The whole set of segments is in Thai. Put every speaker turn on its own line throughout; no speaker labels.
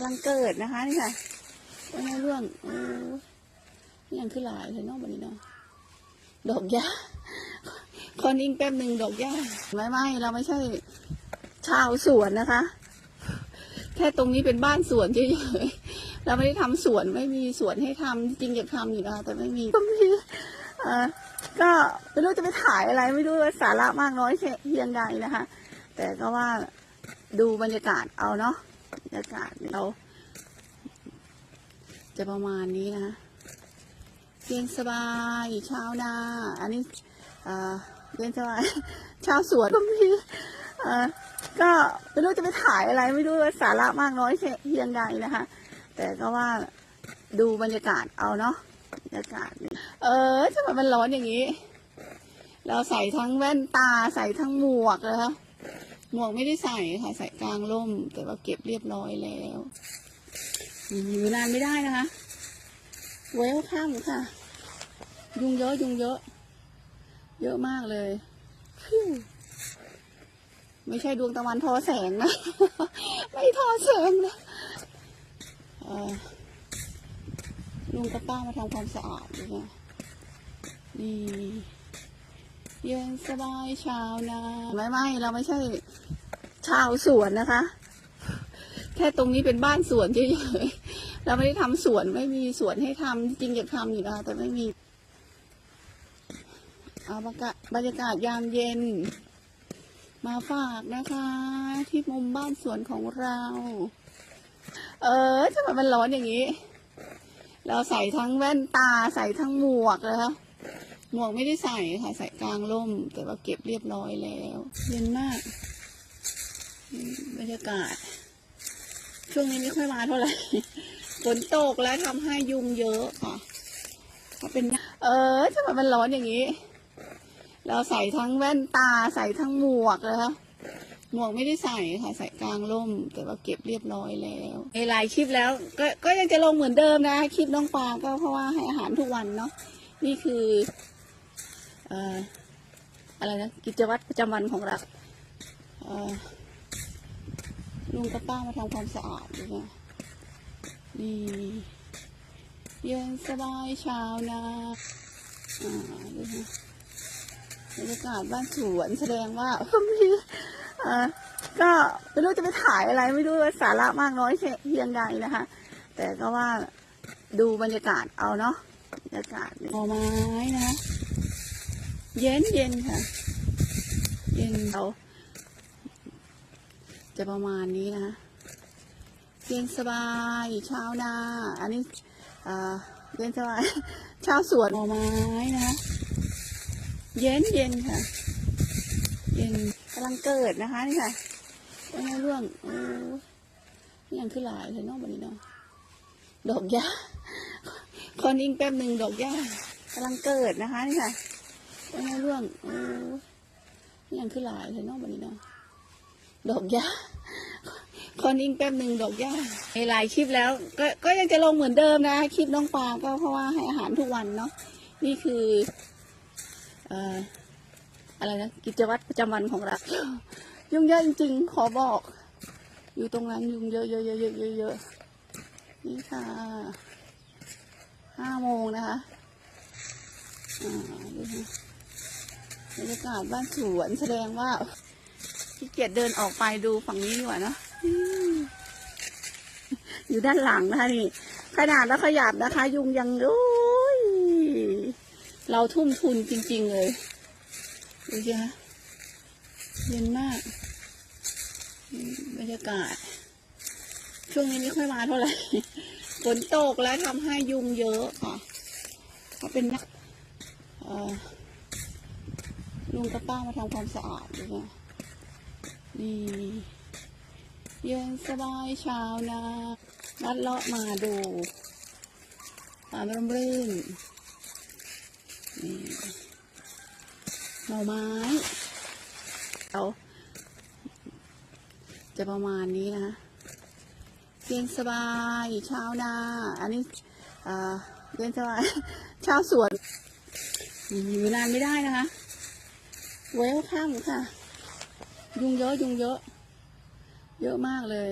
ำลังเกิดนะคะนี่ค่ะเป็นไงเรื่องโอ้ยยังขึ้นหลายเลยเนาะวันนี้เนาะดอกหญ้าคอนิ่งแป๊บหนึ่งดอกหญ้าไม่ไม่เราไม่ใช่ ชาวสวนนะคะ แค่ตรงนี้เป็นบ้านสวนเฉยๆเราไม่ได้ทำสวนไม่มีสวนให้ทำจริงอยากทำอยู่นะแต่ไม่มีก็มีเออก็ไม่รู้จะไปถ่ายอะไรไม่รู้ว่าสาระมากน้อยแค่เพียงใดนะคะ แต่ก็ว่าดูบรรยากาศเอาเนาะ บรรยากาศเราจะประมาณนี้นะเย็นสบายชาวนา อันนี้เย็นสบายชาวสวนก็มีก็ไม่รู้จะไปถ่ายอะไรไม่รู้ว่าสาระมากน้อยเพียงใดนะคะ แต่ก็ว่าดูบรรยากาศเอาเนาะบรรยากาศ เออทำไมมันร้อนอย่างนี้ เราใส่ทั้งแว่นตาใส่ทั้งหมวกเลยคะ หมวกไม่ได้ใส่ค่ะ ใส่กลางร่ม แต่ว่าเก็บเรียบร้อยแล้วอยู่นานไม่ได้นะคะเวลข้ามค่ะ ยุงเยอะยุงเยอะ เยอะมากเลย ไม่ใช่ดวงตะวันทอแสงนะ ไม่ทอแสงนะลุงกับป้ามาทำความสะอาดดูนะนี่ เย็นสบายชาวนาไม่ไม่เราไม่ใช่ชาวสวนนะคะ แค่ตรงนี้เป็นบ้านสวนเฉยๆเราไม่ได้ทำสวนไม่มีสวนให้ทำจริงอยากทำอยู่นะแต่ไม่มีเอาบรรยากาศบรรยากาศยามเย็น มาฝากนะคะ ที่มุมบ้านสวนของเรา เออทำไมมันร้อนอย่างนี้ เราใส่ทั้งแว่นตาใส่ทั้งหมวกเลยค่ะ หมวกไม่ได้ใส่ค่ะ ใส่กลางร่ม แต่ว่าเก็บเรียบร้อยแล้ว เย็นมาก บรรยากาศ ช่วงนี้ไม่ค่อยมาเท่าไหร่ฝนตกแล้วทำให้ยุงเยอะค่ะถ้าเป็น เออทำไมมันร้อนอย่างนี้ เราใส่ทั้งแว่นตาใส่ทั้งหมวกเลยค่ะหมวกไม่ได้ใส่ค่ะ ใส่กลางร่ม แต่ว่าเก็บเรียบร้อยแล้วในหลายคลิปแล้ว ก็ก็ยังจะลงเหมือนเดิมนะ คลิปน้องปลาก็เพราะว่าให้อาหารทุกวันเนาะนี่คือ อะไรนะกิจวัตรประจำวันของเราลุงกับป้ามาทำความสะอาดดูนะนี่เย็นสบายเชานาอ่าดูนะบรรยากาศบ้านสวนแสดงว่ามีอ่อก็ไม่รู้จะไปถ่ายอะไรไม่รู้ว่าสาระมากน้อยเพียงใดนะคะ แต่ก็ว่าดูบรรยากาศเอาเนาะบรรยากาศหน่อไม้นะคะ เย็นเย็นค่ะ เย็นเราจะประมาณนี้นะคะเย็นสบายชาวนา อันนี้เย็นสบายชาวสวนหน่อไม้นะคะเย็นเย็นค่ะ เย็นกำลังเกิดนะคะนี่ค่ะเป็นเรื่องโอ้ยังขึ้นหลายเลยเนาะวันนี้เนาะดอกหญ้าคอนิ่งแป๊บหนึ่งดอกหญ้ากำลังเกิดนะคะนี่ค่ะ ไงเรื่องโอ้ยังขึ้นหลายเลยเนาะวันนี้เนาะดอกหญ้าคอนิ่งแป๊บหนึ่งดอกหญ้าในหลายคลิปแล้ว ก็ก็ยังจะลงเหมือนเดิมนะคลิปน้องปลาก็เพราะว่าให้อาหารทุกวันเนาะนี่คือเอ่ออะไรนะกิจวัตรประจำวันของเรายุ่งเยอะจริงๆขอบอก อยู่ตรงนั้นยุงเยอะเยอะเยอะเยอะเยอะเยอะนี่ค่ะห้าโมงนะคะอ่าดูนะ บรรยากาศบ้านสวนแสดงว่าขี้เกียจเดินออกไปดูฝั่งนี้ดีกว่าเนะอยู่ด้านหลังนะคะนี่ ขนาดแล้วขยับนะคะ ยุงยังโอ้ยเราทุ่มทุนจริง ๆ เลยดูสิคะเย็นมาก บรรยากาศ ช่วงนี้ไม่ค่อยมาเท่าไหร่ฝนตกแล้วทำให้ยุงเยอะค่ะถ้าเป็นนักเอ่อ ลุงกับป้ามาทำความสะอาดดูนะนี่เย็นสบายเช้านาลัดเลาะมาดูความร่มรื่นนี่หน่อไม้เอาจะประมาณนี้นะเย็นสบายเช้านา อันนี้เอ่อเย็นสบายเช้าสวนอยู่นานไม่ได้นะคะ เวลข้ามค่ะ ยุงเยอะยุงเยอะ เยอะมากเลย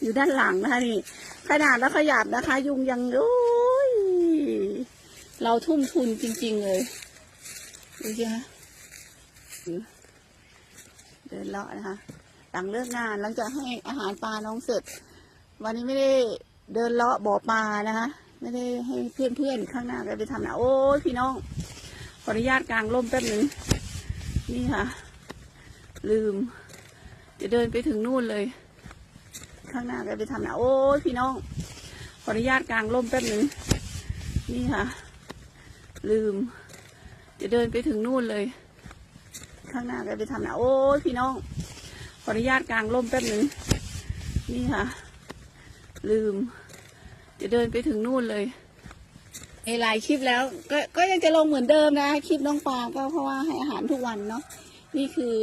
อยู่ด้านหลังนะคะนี่ ขนาดแล้วขยับนะคะ ยุงยังโอ้ยเราทุ่มทุนจริง ๆ เลยดูสิคะเดินเลาะนะคะ หลังเลิกงานหลังจากให้อาหารปลาน้องเสร็จ วันนี้ไม่ได้เดินเลาะบ่อปลานะคะ ไม่ได้ให้เพื่อนๆข้างหน้าไปทำนะโอ้ยพี่น้อง ขออนุญาตกลางร่มแป๊บหนึ่งนี่ค่ะ ลืม จะเดินไปถึงนู่นเลย ข้างหน้าแกไปทำนะโอ้ยพี่น้อง ขออนุญาตกลางร่มแป๊บหนึ่งนี่ค่ะ ลืม จะเดินไปถึงนู่นเลย ข้างหน้าแกไปทำนะโอ้ยพี่น้อง ขออนุญาตกลางร่มแป๊บหนึ่งนี่ค่ะ ลืม จะเดินไปถึงนู่นเลย ในหลายคลิปแล้ว ก็ก็ยังจะลงเหมือนเดิมนะ คลิปน้องปลาก็เพราะว่าให้อาหารทุกวันเนาะนี่คือ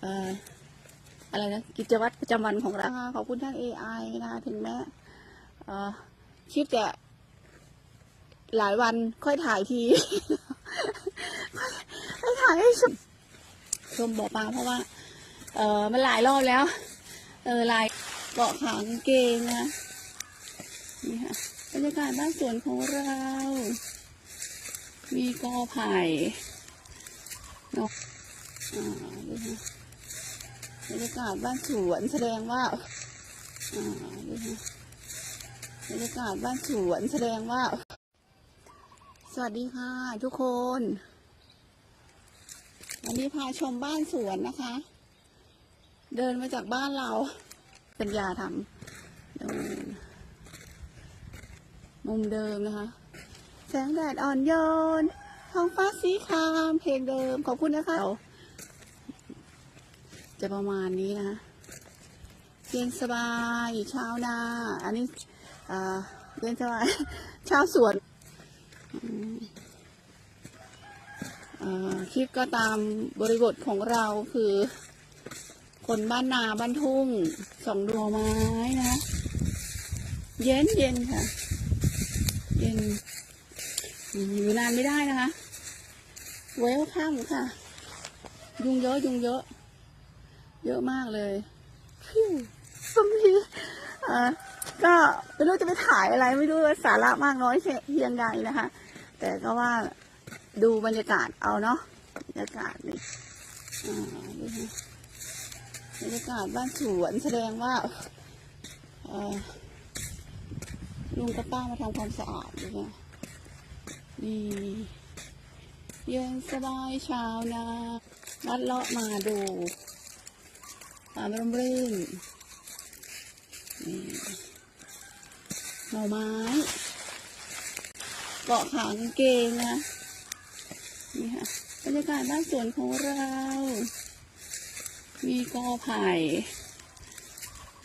เอ่ออะไรนะกิจวัตรประจำวันของเราขอบคุณท่าน AI นะคะถึงแม้คลิปจะหลายวันค่อยถ่ายทีค่อยถ่ายให้ชมชมบอกมาเพราะว่า เออมันหลายรอบแล้ว เออลายเกาะขางเกงนะนี่ค่ะ บรรยากาศบ้านสวนของเรา มีกอไผ่นาะอ่าดูค่ะบรรยากาศบ้านสวนแสดงว่าอ่าดูนะบรรยากาศบ้านสวนแสดงว่า สวัสดีค่ะทุกคน วันนี้พาชมบ้านสวนนะคะ เดินมาจากบ้านเรา เปัญญาทำดู มุมเดิมนะคะ แสงแดดอ่อนโยน ท้องฟ้าสีครามเพลงเดิม ขอบคุณนะคะ จะประมาณนี้นะเย็นสบายชาวนา อันนี้อ่าเย็นสบาย ชาวสวนอ่าคลิปก็ตามบริบทของเราคือ คนบ้านนาบ้านทุ่งสองดวงไม้นะ เย็นเย็นค่ะ นอืมอยู่นานไม่ได้นะคะเวลข้ามค่ะ ยุงเยอะยุงเยอะ เยอะมากเลยฟิวสมีอ่าก็ไม่รู้จะไปถ่ายอะไรไม่รู้ว่าสาระมากน้อยเพียงใดนะคะ แต่ก็ว่าดูบรรยากาศเอาเนาะบรรยากาศนี่บรรยากาศบ้านสวนแสดงว่าเออ ลุงกับป้ามาทำความสะอาดดูนะนี่เย็นสบายเช้านาลัดเลาะมาดูตามร่มรื่นนี่หน่อไม้เกาะขางเกงนะนี่ค่ะบรรยากาศบ้านสวนของเรา มีกอไผ่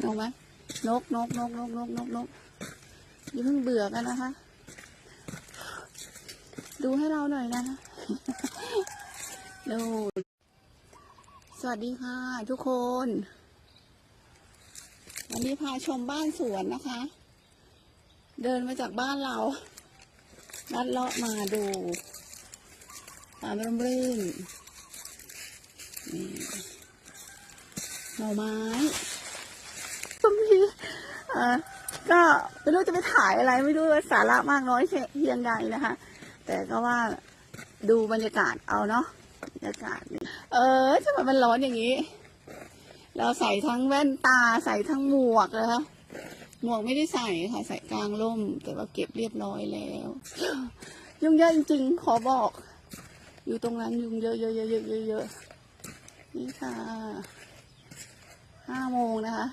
นกไหมนกนกนกนกนกนกนก อย่าเพิ่งเบื่อกันนะคะ ดูให้เราหน่อยนะคะดูสวัสดีค่ะ ทุกคน วันนี้พาชมบ้านสวนนะคะ เดินมาจากบ้านเราลัดเลาะมาดูตามร่มรื่นนี่หน่อไม้ก็มีเอ่อ ก็ไม่รู้จะไปถ่ายอะไรไม่รู้ว่าสาระมากน้อยเพียงใดนะคะ แต่ก็ว่าดูบรรยากาศเอาเนาะบรรยากาศเออทำไมมันร้อนอย่างนี้ เราใส่ทั้งแว่นตาใส่ทั้งหมวกนะคะหมวกไม่ได้ใส่ค่ะใส่กลางร่ม แต่ว่าเก็บเรียบร้อยแล้ว ยุงเยอะจริงๆขอบอก อยู่ตรงนั้นยุงเยอะเยอะเยอะเยอะเยอะเยอะนี่ค่ะห้าโมงนะคะ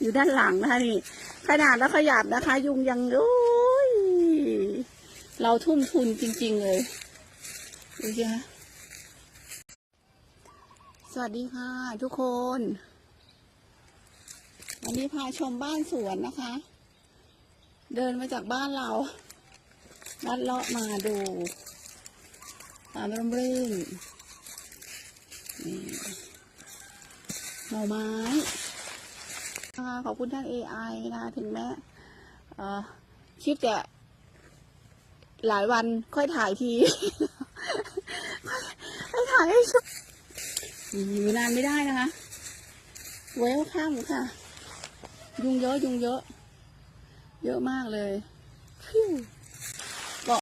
อยู่ด้านหลังนะคะนี่ ขนาดแล้วขยับนะคะ ยุงยังโอ้ยเราทุ่มทุนจริง ๆ เลยดูสิคะสวัสดีค่ะ ทุกคน วันนี้พาชมบ้านสวนนะคะ เดินมาจากบ้านเราลัดเลาะมาดูตามร่มรื่นนี่หน่อไม้ ค่ะขอบคุณท่าน AI นะคะถึงแม้คลิปจะหลายวันค่อยถ่ายทีค่อยถ่ายให้ชมอยู่นานไม่ได้นะคะเวลข้ามค่ะ ยุงเยอะยุงเยอะ เยอะมากเลยฟิว